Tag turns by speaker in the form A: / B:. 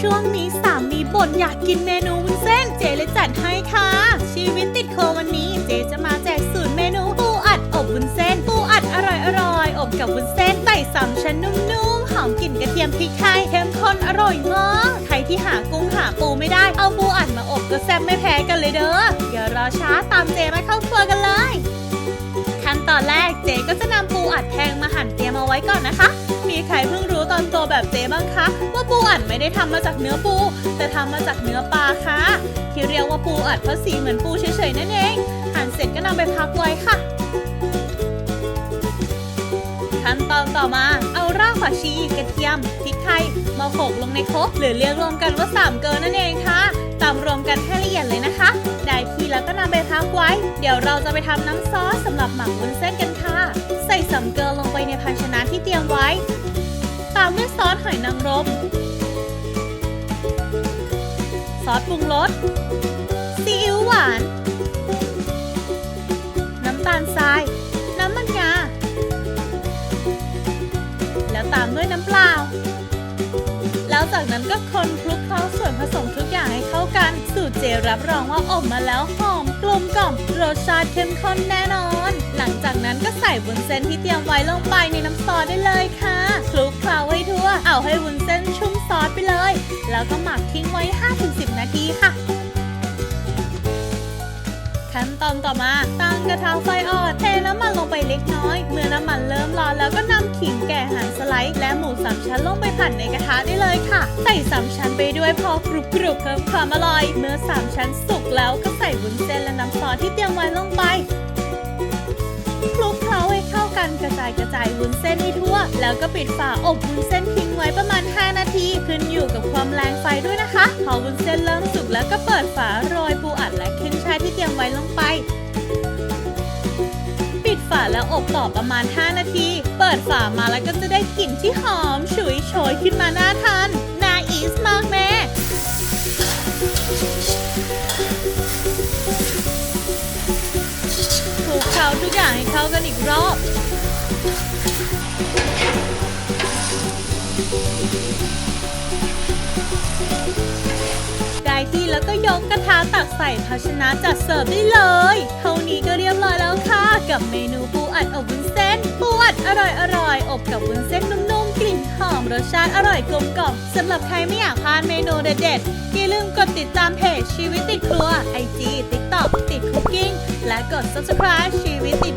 A: ช่วงนี้สามีบ่นอยากกินเมนูวุ้นเส้นเจเลยจัดให้ค่ะ ชีวิตติดโควันนี้เจจะมาแจกสูตรเมนูปูอัดอบวุ้นเส้น ปูอัดอร่อยอร่อยอบกับวุ้นเส้นไต่สามชั้นนุ่มๆหอมกลิ่นกระเทียมพริกไทยเข้มข้นอร่อยมาก ใครที่หากุ้งหาปูไม่ได้เอาปูอัดมาอบก็แซ่บไม่แพ้กันเลยเด้อ ตอนแรกเจ๊ก็จะนำปูอัดแห้งมาหั่นเตรียมเอาไว้ก่อนนะคะ มีใครเพิ่งรู้ตอนโตแบบเจ๊บ้างคะ ว่าปูอัดไม่ได้ทำมาจากเนื้อปู แต่ทำมาจากเนื้อปลาค่ะ ที่เรียกว่าปูอัดเพราะสีเหมือนปูเฉยๆนั่นเอง หั่นเสร็จก็นำไปพักไว้ค่ะ ขั้นตอนต่อมาเอารากผักชีกระเทียมพริกไทยมาโขลกลงในครกหรือเรียกรวมกันว่าสามเกลอนั่นเองค่ะำรวมกันให้ละเอียดเลยนะคะ ได้ที่แล้วก็นำไปพักไว้ เดี๋ยวเราจะไปทำน้ำซอสสำหรับหมักวุ้นเส้นกันค่ะ ใส่สามเกลอลงไปในภาชนะที่เตรียมไว้ ตามด้วยซอสหอยนางรม ซอสปรุงรส ซีอิ๊วหวาน น้ำตาลทราย น้ำมันงา แล้วตามด้วยน้ำปลา จากนั้นก็คนคลุกเคล้าส่วนผสมทุกอย่างให้เข้ากัน สูตรเจรับรองว่าอบมาแล้วหอมกลมกล่อมรสชาติเข้มข้นแน่นอน หลังจากนั้นก็ใส่วุ้นเส้นที่เตรียมไว้ลงไปในน้ำซอสได้เลยค่ะคลุกเคล้าให้ทั่ว เอาให้วุ้นเส้นชุ่มซอสไปเลย แล้วก็หมักทิ้งไว้ 5-10 นาทีค่ะขั้นตอนต่อมาตั้งกระทะไฟอ่อนเทน้ำมันลงไปเล็กน้อย เมื่อน้ำมันเริ่มร้อนแล้วก็นำขิงแก่หั่นสไลด์และ สามชั้นลงไปผัดในกระทะได้เลยค่ะ ใส่สามชั้นไปด้วยพอกรุบกรุบเพิ่มความอร่อย เมื่อสามชั้นสุกแล้วก็ใส่วุ้นเส้นและน้ำซอสที่เตรียมไว้ลงไปคลุกเคล้าให้เข้ากันกระจายกระจายวุ้นเส้นให้ทั่ว แล้วก็ปิดฝาอบวุ้นเส้นทิ้งไว้ประมาณ 5 นาที ขึ้นอยู่กับความแรงไฟด้วยนะคะ พอวุ้นเส้นเริ่มสุกแล้วก็เปิดฝาโรยปูอัดและขึ้นช่ายที่เตรียมไว้ลงไป ปิดฝาแล้วอบต่อประมาณ 5 นาที ปิดฝามาแล้วก็จะได้กลิ่นที่หอมฉุยโชยขึ้นมาน่าทานน่าอีสมากแม่คลุกเคล้าทุกอย่างให้เข้ากันอีกรอบ ได้ที่แล้วก็ยกกระทะตักใส่ภาชนะจัดเสิร์ฟได้เลย เท่านี้ก็เรียบร้อยแล้วค่ะ กับเมนูปูอัดอบวุ้น อบกับวุ้นเส้นนุ่มๆ กลิ่นหอมรสชาติอร่อยกลมกล่อมสำหรับใครไม่อยากพลาดเมนูเด็ดๆอย่าลืมกดติดตามเพจชีวิตติดครัว IG TikTok ติดคุกกิ้งและกด subscribe ชีวิตติ